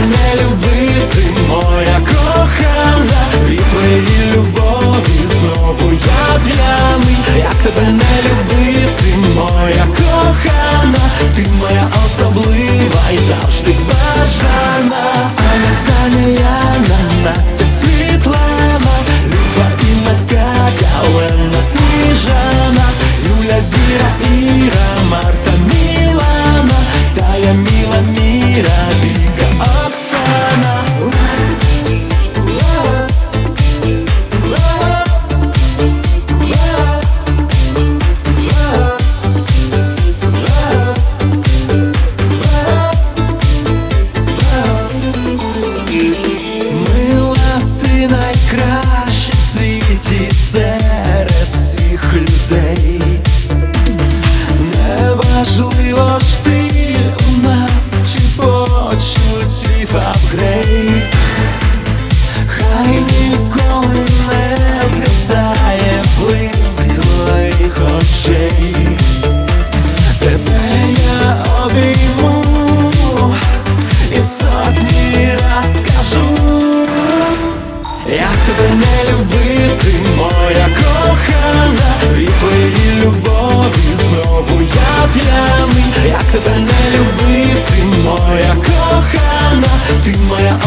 мене любити, моя кохана, від твоєї любові знову я п'яний. Як тебе не любити, моя кохана, ти моя особлива і завжди бажана, Аня, Таня, Яна, Настя Світлана, Люба і Катя, Олена Сніжана, Юля, Віра, Іра, Марта, Мілана, Тая, Міла, Міра, Віра найкраще ты моя